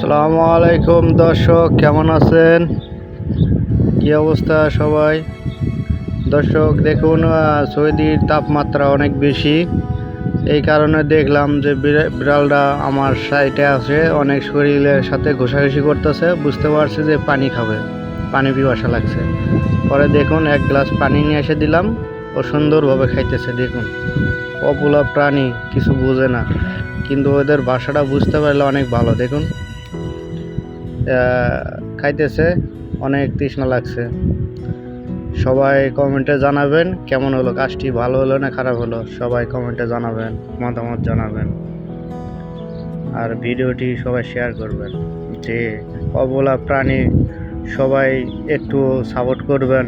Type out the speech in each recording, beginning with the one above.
সালামু আলাইকুম দর্শক, কেমন আছেন? কি অবস্থা সবাই? দর্শক, দেখুন সৌদির তাপমাত্রা অনেক বেশি। এই কারণে দেখলাম যে বিড়া- বিড়ালটা আমার সাইডে আছে, অনেক শরীরের সাথে ঘোষাঘুষি করতেছে, বুঝতে পারছি যে পানি খাবে, পানি পিপাসা লাগছে। পরে দেখুন, এক গ্লাস পানি নিয়ে এসে দিলাম, ও সুন্দরভাবে খাইতেছে, দেখুন। অবলা প্রাণী, কিছু বোঝে না, কিন্তু ওদের ভাষাটা বুঝতে পারলে অনেক ভালো, দেখুন। খাইতেছে, অনেক তৃষ্ণা লাগছে। সবাই কমেন্টে জানাবেন, কেমন হলো কাজটি, ভালো হলো না খারাপ হলো? সবাই কমেন্টে জানাবেন, মতামত জানাবেন। আর ভিডিওটি সবাই শেয়ার করবেন, যে অবলা প্রাণী সবাই একটু সাপোর্ট করবেন,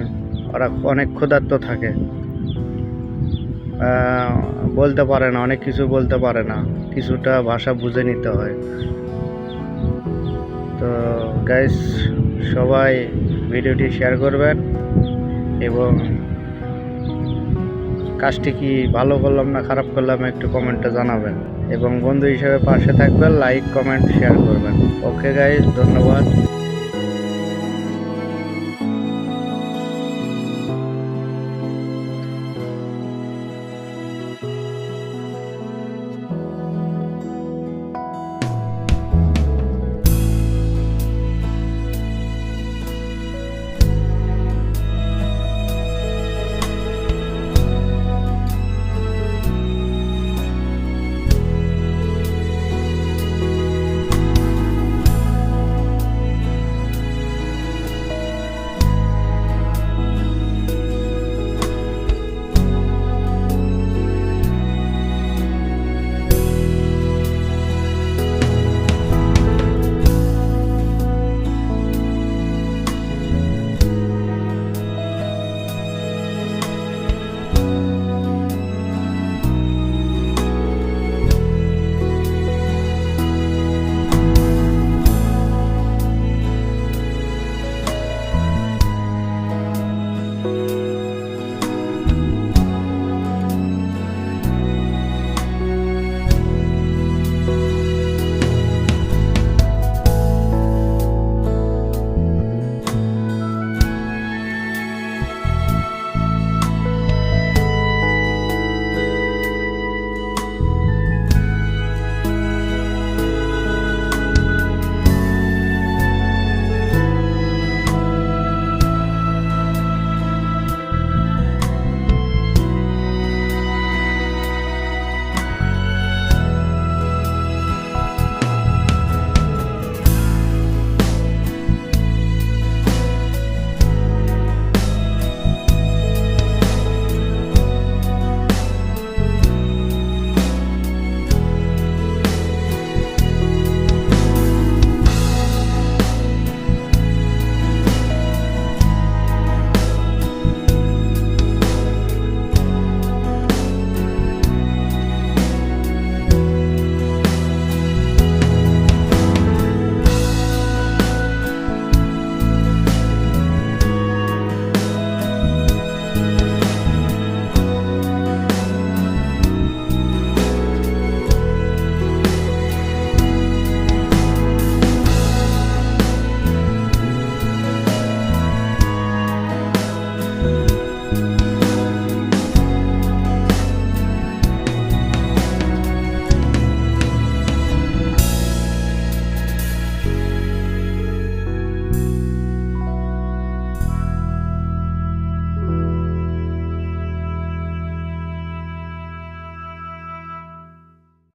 ওরা অনেক ক্ষুধার্ত থাকে। বলতে পারে না, অনেক কিছু বলতে পারে না, কিছুটা ভাষা বুঝে নিতে হয়। তো গাইস সবাই ভিডিওটি শেয়ার করবেন এবং কাজটি কি ভালো করলাম না খারাপ করলাম একটু কমেন্টে জানাবেন। এবং বন্ধু হিসেবে পাশে থাকবেন লাইক কমেন্ট শেয়ার করবেন। ওকে গাইস ধন্যবাদ।